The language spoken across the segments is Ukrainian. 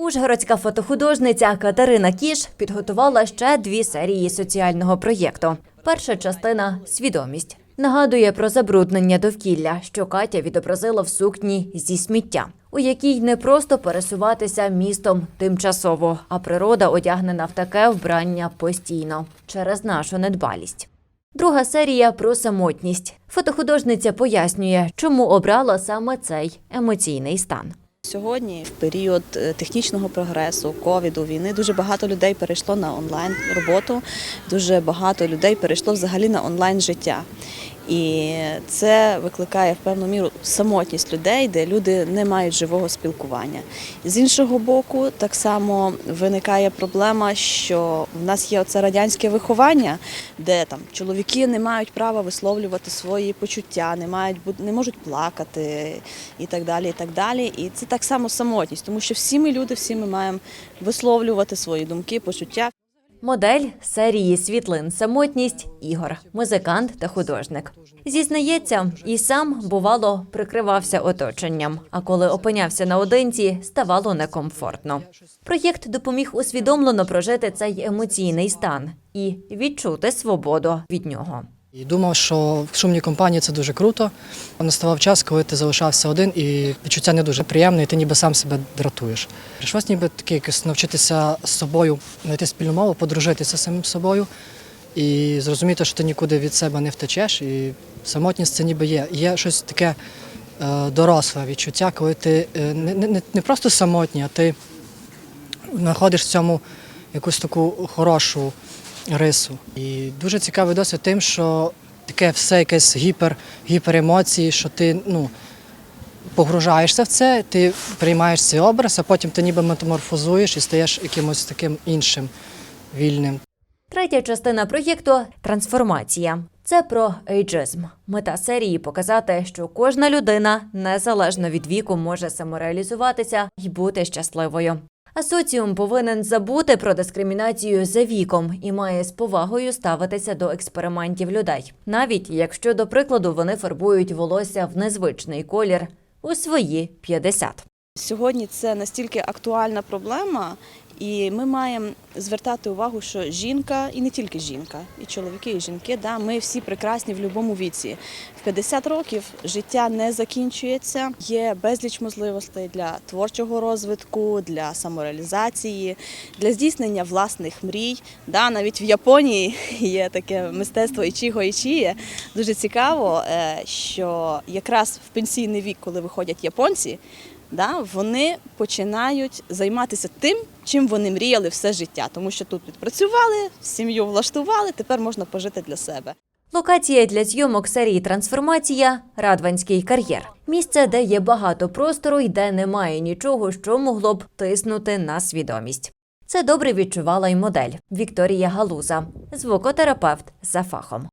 Ужгородська фотохудожниця Катерина Кіш підготувала ще дві серії соціального проєкту. Перша частина свідомість нагадує про забруднення довкілля, що Катя відобразила в сукні зі сміття, у якій не просто пересуватися містом тимчасово, а природа одягнена в таке вбрання постійно через нашу недбалість. Друга серія про самотність. Фотохудожниця пояснює, чому обрала саме цей емоційний стан. Сьогодні, в період е, технічного прогресу, ковіду, війни, дуже багато людей перейшло на онлайн роботу, дуже багато людей перейшло взагалі на онлайн життя. І це викликає в певну міру самотність людей, де люди не мають живого спілкування. З іншого боку, так само виникає проблема, що в нас є оце радянське виховання, де там чоловіки не мають права висловлювати свої почуття, не мають не можуть плакати і так далі. І так далі. І це так само самотність, тому що всі ми люди, всі ми маємо висловлювати свої думки, почуття. Модель серії світлин Самотність Ігор, музикант та художник. Зізнається, і сам бувало прикривався оточенням. А коли опинявся наодинці, ставало некомфортно. Проєкт допоміг усвідомлено прожити цей емоційний стан і відчути свободу від нього. І думав, що в шумній компанії це дуже круто. Наставав час, коли ти залишався один, і відчуття не дуже приємне, і ти ніби сам себе дратуєш. Прийшлось ніби таки якось навчитися з собою знайти спільну мову, подружитися з самим собою і зрозуміти, що ти нікуди від себе не втечеш. І самотність це ніби є. Є щось таке е, доросле відчуття, коли ти е, не, не, не просто самотній, а ти знаходиш в цьому якусь таку хорошу рису. І дуже цікавий досвід тим, що таке все якесь гіпер, гіперемоції, що ти ну, погружаєшся в це, ти приймаєш цей образ, а потім ти ніби метаморфозуєш і стаєш якимось таким іншим, вільним. Третя частина проєкту трансформація. Це про ейджизм. Мета серії показати, що кожна людина незалежно від віку може самореалізуватися і бути щасливою. А соціум повинен забути про дискримінацію за віком і має з повагою ставитися до експериментів людей, навіть якщо, до прикладу, вони фарбують волосся в незвичний колір у свої 50. Сьогодні це настільки актуальна проблема, і ми маємо звертати увагу, що жінка, і не тільки жінка, і чоловіки, і жінки, да, ми всі прекрасні в будь-якому віці. В 50 років життя не закінчується. Є безліч можливостей для творчого розвитку, для самореалізації, для здійснення власних мрій. Да, навіть в Японії є таке мистецтво ічіго ічіє. Дуже цікаво, е, що якраз в пенсійний вік, коли виходять японці, да, вони починають займатися тим, чим вони мріяли все життя, тому що тут відпрацювали, сім'ю влаштували, тепер можна пожити для себе. Локація для зйомок серії Трансформація Радванський кар'єр. Місце, де є багато простору і де немає нічого, що могло б тиснути на свідомість. Це добре відчувала й модель Вікторія Галуза, звукотерапевт за фахом.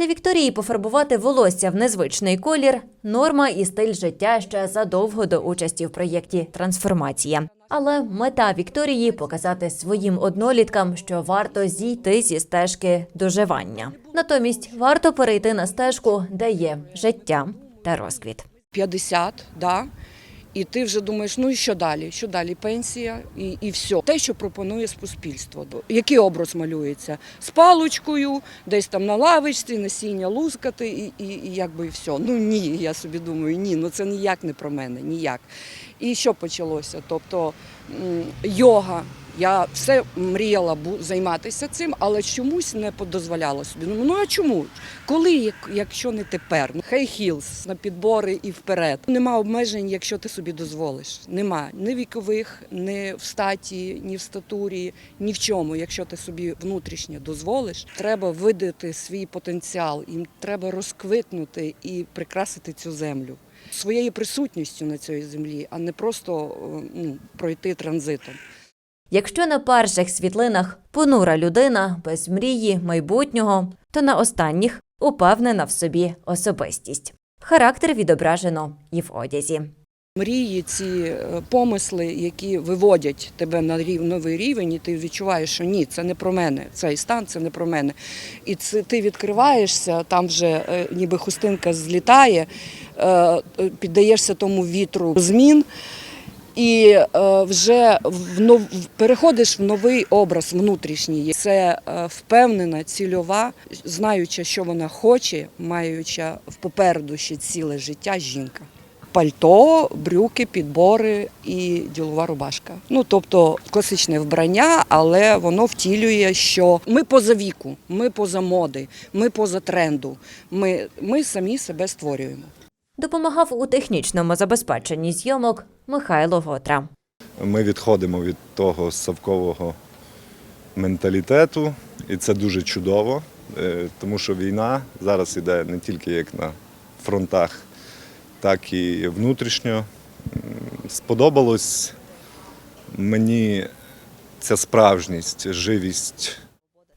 Для Вікторії пофарбувати волосся в незвичний колір норма і стиль життя ще задовго до участі в проєкті Трансформація. Але мета Вікторії показати своїм одноліткам, що варто зійти зі стежки доживання. Натомість варто перейти на стежку, де є життя та розквіт. 50, да. І ти вже думаєш, ну і що далі? Що далі? Пенсія і, і все. Те, що пропонує суспільство. Який образ малюється? З палочкою, десь там на лавочці, насіння лускати, і, і, і якби і все. Ну ні, я собі думаю, ні, ну це ніяк не про мене, ніяк. І що почалося? Тобто йога. Я все мріяла займатися цим, але чомусь не дозволяла собі. Ну, ну а чому? Коли, як- якщо не тепер? Хей хілс на підбори і вперед. Нема обмежень, якщо ти собі дозволиш. Нема ні вікових, ні в статі, ні в статурі, ні в чому. Якщо ти собі внутрішньо дозволиш, треба видати свій потенціал, їм треба розквитнути і прикрасити цю землю своєю присутністю на цій землі, а не просто е, ну, пройти транзитом. Якщо на перших світлинах понура людина без мрії майбутнього, то на останніх упевнена в собі особистість. Характер відображено і в одязі. Мрії, ці е, помисли, які виводять тебе на новий рівень, і ти відчуваєш, що ні, це не про мене, цей стан це не про мене. І це ти відкриваєшся, там вже е, ніби хустинка злітає, е, піддаєшся тому вітру змін. І е, вже в нов... переходиш в новий образ внутрішній. Це е, впевнена, цільова, знаюча, що вона хоче, маюча в попереду ще ціле життя жінка. Пальто, брюки, підбори і ділова рубашка. Ну тобто класичне вбрання, але воно втілює, що ми поза віку, ми поза моди, ми поза тренду. Ми, ми самі себе створюємо. Допомагав у технічному забезпеченні зйомок Михайло Готра. Ми відходимо від того совкового менталітету, і це дуже чудово, е, тому що війна зараз іде не тільки як на фронтах, так і внутрішньо. Сподобалось мені ця справжність, живість.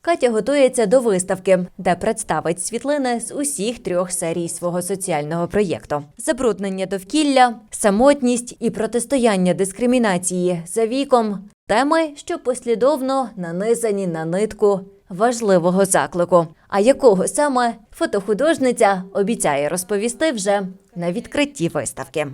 Катя готується до виставки, де представить світлини з усіх трьох серій свого соціального проєкту: забруднення довкілля, самотність і протистояння дискримінації за віком. Теми, що послідовно нанизані на нитку важливого заклику. А якого саме фотохудожниця обіцяє розповісти вже на відкритті виставки.